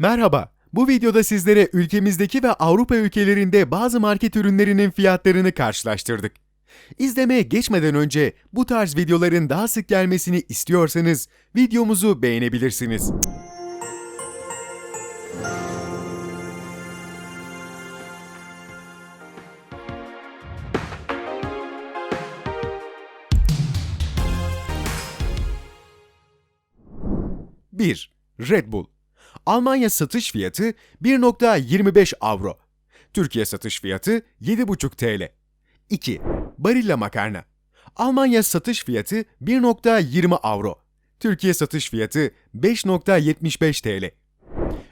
Merhaba. Bu videoda sizlere ülkemizdeki ve Avrupa ülkelerinde bazı market ürünlerinin fiyatlarını karşılaştırdık. İzlemeye geçmeden önce bu tarz videoların daha sık gelmesini istiyorsanız videomuzu beğenebilirsiniz. Bir, Red Bull. Almanya satış fiyatı 1.25 avro. Türkiye satış fiyatı 7,5 TL. 2. Barilla makarna. Almanya satış fiyatı 1.20 avro. Türkiye satış fiyatı 5.75 TL.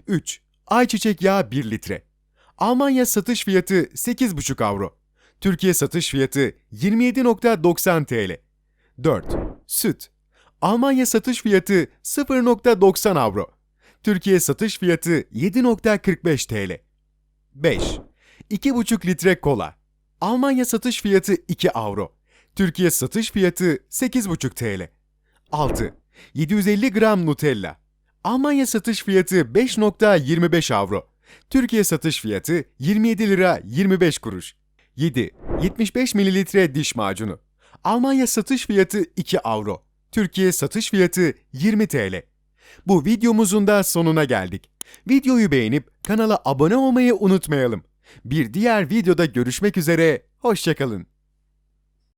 3. Ayçiçek yağı 1 litre. Almanya satış fiyatı 8,5 avro. Türkiye satış fiyatı 27.90 TL. 4. Süt. Almanya satış fiyatı 0.90 avro. Türkiye satış fiyatı 7.45 TL. 5. 2,5 litre kola. Almanya satış fiyatı 2 avro. Türkiye satış fiyatı 8,5 TL. 6. 750 gram Nutella. Almanya satış fiyatı 5.25 avro. Türkiye satış fiyatı 27 lira 25 kuruş. 7. 75 mililitre diş macunu. Almanya satış fiyatı 2 avro. Türkiye satış fiyatı 20 TL. Bu videomuzun da sonuna geldik. Videoyu beğenip kanala abone olmayı unutmayalım. Bir diğer videoda görüşmek üzere, hoşçakalın.